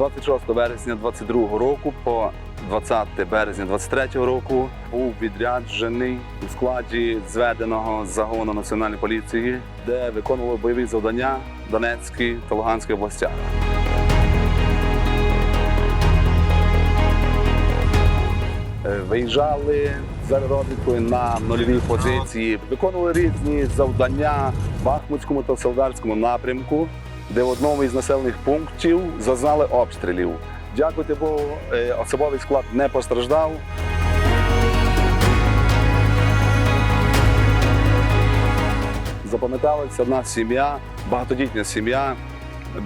26 вересня 22 року по 20 березня 23 року був відряджений у складі зведеного загону національної поліції, де виконував бойові завдання в Донецькій та Луганській областях. Е, Виїжджали за розвідкою на нульові позиції, виконували різні завдання в Бахмутському та Солдарському напрямку, де в одному із населених пунктів зазнали обстрілів. Дякувати Богу, е, особовий склад не постраждав. Запам'яталася одна сім'я, багатодітня сім'я.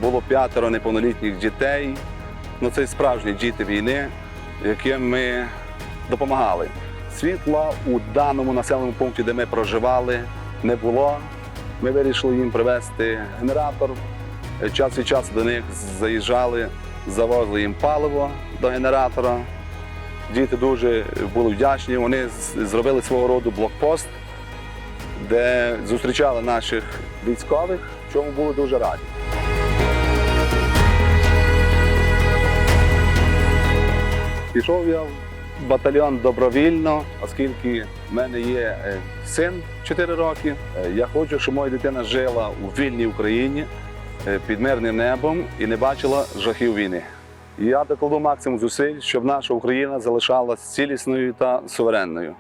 Було п'ятеро неповнолітніх дітей. Ну, це справжні діти війни, яким ми допомагали. Світла у даному населеному пункті, де ми проживали, не було. Ми вирішили їм привезти генератор. Час від часу до них заїжджали, завозили їм паливо до генератора. Діти дуже були вдячні. Вони зробили свого роду блокпост, де зустрічали наших військових, чому були дуже раді. Пішов я в батальйон добровільно, оскільки в мене є е, син 4 роки. Е, Я хочу, щоб моя дитина жила у вільній Україні під мирним небом і не бачила жахів війни. Я докладу максимум зусиль, щоб наша Україна залишалась цілісною та суверенною.